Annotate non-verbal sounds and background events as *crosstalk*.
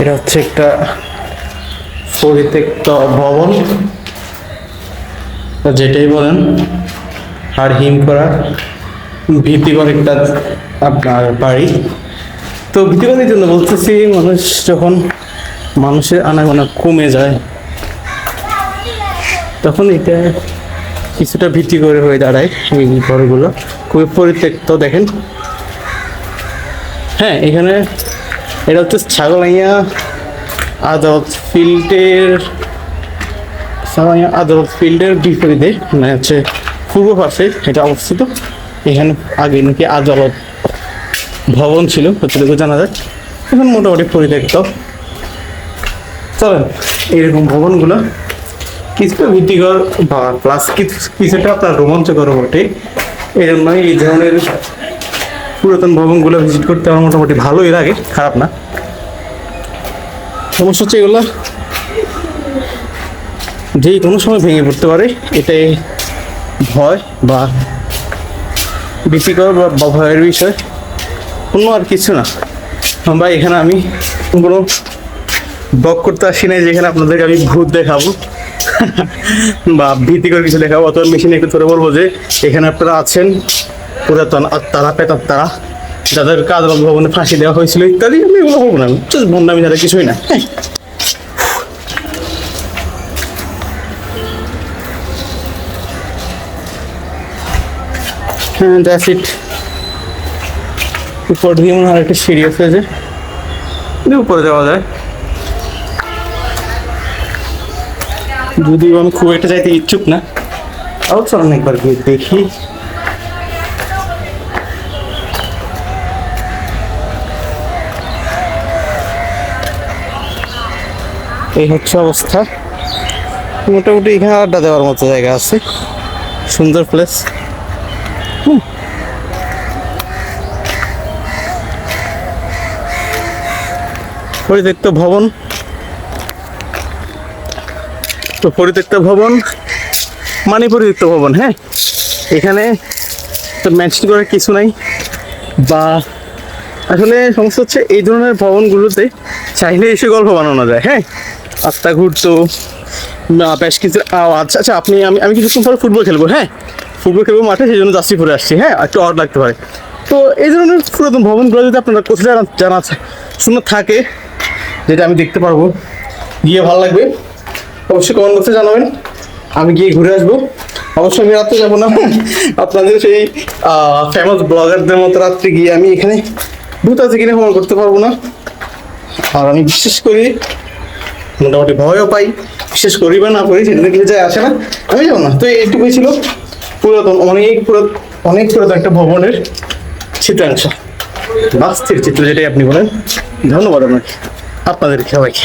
এটা হচ্ছে একটা পরিত্যক্ত ভবন। যেটাই বলেন, আর হিম করা ভীতিকর একটা আপনার বাড়ি। তো ভীতিকর এই জন্য বলতেছি, মানুষ যখন মানুষের আনাগোনা কমে যায়, তখন এটা কিছুটা ভীতি করে হয়ে দাঁড়ায় এই ঘরগুলো। খুবই পরিত্যক্ত, দেখেন। হ্যাঁ এখানে এটা হচ্ছে ছাগল ছাগলাইয়া আদালত ফিল্ডের আদালত ফিল্ডের বিপরীতে মানে হচ্ছে পূর্ব পাশে এটা অবস্থিত। এখানে আগে নাকি আদালত ভবন ছিল যতটুকু জানা যায়। এখন মোটামুটি পরিত্যক্ত। চলেন, এরকম ভবনগুলো কিছুটা ভীতিকর বা প্লাস কিছুটা আপনার রোমাঞ্চকর বটে। এই জন্য এই ধরনের পুরাতন ভবনগুলো ভিজিট করতে আমার মোটামুটি ভালোই লাগে, খারাপ না। সমস্যা হচ্ছে এগুলো। যেই কোনো সময় ভেঙে পড়তে পারে, এটাই ভয় বা ভীতিকর বা ভয়ের বিষয়। কোনো আর কিছু না। বা এখানে আমি কোনো ব্লগ করতে আসি নাই, যেখানে আপনাদেরকে আমি ভূত দেখাবো *laughs* বা ভীতিকর কিছু দেখাবো। অথবা মেশিনে একটু ধরে বলব যে, এখানে আপনারা আছেন পুরাতন আত্মারা পেতাত্তারা যাদের আদালত ভবনে ফাঁসি দেওয়া হয়েছিল ইত্যাদি, আমি এগুলো বলব না। বন্ডামি যারা কিছুই না। হ্যাঁ। দ্যাটস ইট উপর দিয়ে মনে হয় একটা সিঁড়ি আছে যে। উপরে যাওয়া যায়। যদিও আমি খুব একটা যাইতে ইচ্ছুক না। চলেন একবার গিয়ে দেখি। এই হচ্ছে অবস্থা। মোটামুটি এখানে আড্ডা দেওয়ার মতো জায়গা আছে। সুন্দর প্লেস পরিত্যক্ত ভবন। তো পরিত্যক্ত ভবন মানে পরিত্যক্ত ভবন হ্যাঁ? এখানে তো ম্যাচিং করার কিছু নাই। বা আসলে সমস্যা হচ্ছে এই ধরনের ভবনগুলোতে চাইলে এসে গল্প বানানো যায় হ্যাঁ? আত্মা ঘুরতো বেশ কিছু আওয়াজ আচ্ছা আপনি, আমি আমি কিছুক্ষণ পরে ফুটবল খেলব হ্যাঁ? ফুটবল খেলব মাঠে, সেই জন্য যাচ্ছি পরে আসছি হ্যাঁ? একটু অড লাগতে পারে। তো এই ধরনের পুরাতন ভবনগুলো যদি আপনারা কোথায় জানা শুনে থাকে, যেটা আমি দেখতে পারব, গিয়ে ভালো লাগবে। অবশ্যই কমেন্ট বক্সে জানাবেন, আমি গিয়ে ঘুরে আসব। অবশ্যই আমি রাত্রে যাব না, আপনাদের সেই ফেমাস ব্লগারদের মতো রাত্রে গিয়ে আমি এখানে ভূত আছে কিনা প্রমাণ করতে পারব না। আর আমি বিশেষ করি, মোটামুটি ভয়ও পাই বিশেষ করি বা না করি সেটা কিছু যায় আসে না, আমি যাব না। তো এইটুকুই ছিল পুরাতন অনেক পুরাতন অনেক পুরাতন একটা ভবনের চিত্রাংশ। বাস্তির চিত্র যেটাই আপনি বলেন। ধন্যবাদ আপনাকে, আপনাদের সবাইকে।